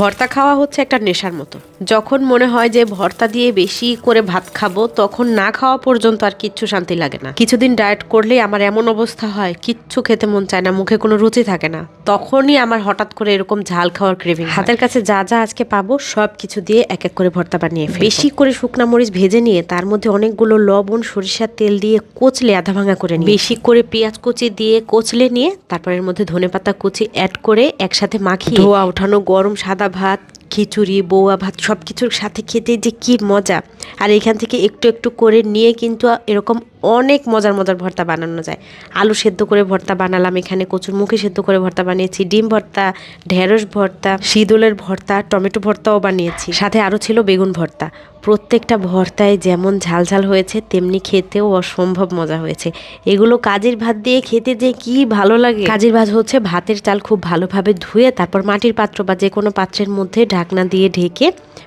ভর্তা খাওয়া হচ্ছে একটা নেশার মতো। যখন মনে হয় যে ভর্তা দিয়ে বেশি করে ভাত খাব তখন না খাওয়া পর্যন্ত আর কিচ্ছু শান্তি লাগে না। কিছুদিন ডায়েট করলেই আমার এমন অবস্থা হয় কিচ্ছু খেতে মন চায় না মুখে কোনো রুচি থাকে না। তখনই আমার হঠাৎ করে এরকম ঝাল খাওয়ার ক্রেভিং হাতের কাছে যা যা আজকে পাবো সব কিছু দিয়ে এক এক করে ভর্তা বানিয়ে বেশি করে শুকনা মরিচ ভেজে নিয়ে তার মধ্যে অনেকগুলো লবণ সরিষার তেল দিয়ে কোচলে আধা ভাঙা করে নিই। বেশি করে পেঁয়াজ কুচি দিয়ে কোচলে নিয়ে তারপর এর মধ্যে ধনেপাতা কুচি অ্যাড করে একসাথে মাখিয়ে ধোয়া ওঠানো গরম সাদা ভাত খিচুড়ি বৌয়া ভাত সব কিছুর সাথে খেতে যে কি মজা। আর এখান থেকে একটু একটু করে নিয়ে কিন্তু এরকম অনেক মজার মজার ভর্তা বানানো যায়। আলু সেদ্ধ করে ভর্তা বানালাম এখানে, কচুর মুখে সেদ্ধ করে ভর্তা বানিয়েছি, ডিম ভর্তা, ঢেঁড়স ভর্তা শীদলের ভর্তা, টমেটো ভর্তাও বানিয়েছি। সাথে আরও ছিল বেগুন ভর্তা। প্রত্যেকটা ভর্তায় যেমন ঝাল ঝাল হয়েছে, তেমনি খেতেও অসম্ভব মজা হয়েছে। এগুলো কাজের ভাত দিয়ে খেতে যে কি ভালো লাগে। কাজের ভাত হচ্ছে ভাতের চাল খুব ভালোভাবে ধুয়ে তারপর মাটির পাত্র বা যে কোনো পাত্রের মধ্যে ঢাকনা দিয়ে ঢেকে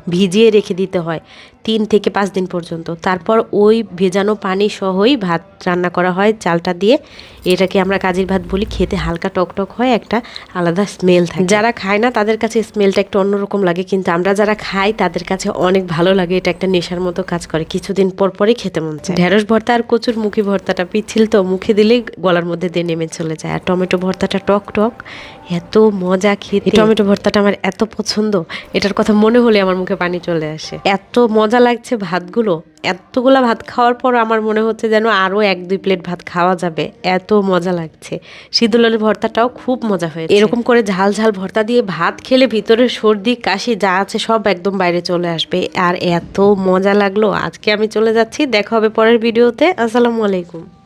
ভিজিয়ে রেখে দিতে হয়। তিন থেকে পাঁচ দিন পর্যন্ত। তারপর ওই ভেজানো পানি সহই ভাত রান্না করা হয়, চালটা দিয়ে। এটাকে আমরা কাজের ভাত বলি, খেতে হালকা টকটক হয়, একটা আলাদা স্মেল থাকে। যারা খায় না, তাদের কাছে স্মেলটা একটু অন্যরকম লাগে, কিন্তু আমরা যারা খাই, তাদের কাছে অনেক ভালো লাগে, এটা একটা নেশার মতো কাজ করে। কিছুদিন পর পরই খেতে মন চায়। ঢেঁড়স ভর্তা আর কচুর মুখি ভর্তাটা পিচ্ছিল তো, মুখে দিলেই গলার মধ্যে দিয়ে নেমে চলে যায়। আর টমেটো ভর্তাটা টক টক এত মজা খেতে। টমেটো ভর্তাটা আমার এত পছন্দ, এটার কথা মনে হলে আমার মুখে পানি চলে আসে। এত মজা লাগছে ভাতগুলো। এতগুলো ভাত খাওয়ার পর আমার মনে হচ্ছে যেন আরও এক দুই প্লেট ভাত খাওয়া যাবে। এত মজা লাগছে। সিঁদুলের ভর্তাটাও খুব মজা হয়েছে। এরকম করে ঝাল ঝাল ভর্তা দিয়ে ভাত খেলে ভিতরে সর্দি, কাশি যা আছে সব একদম বাইরে চলে আসবে। আর এত মজা লাগল। আজকে আমি চলে যাচ্ছি। দেখা হবে পরের ভিডিওতে। আসসালামু আলাইকুম।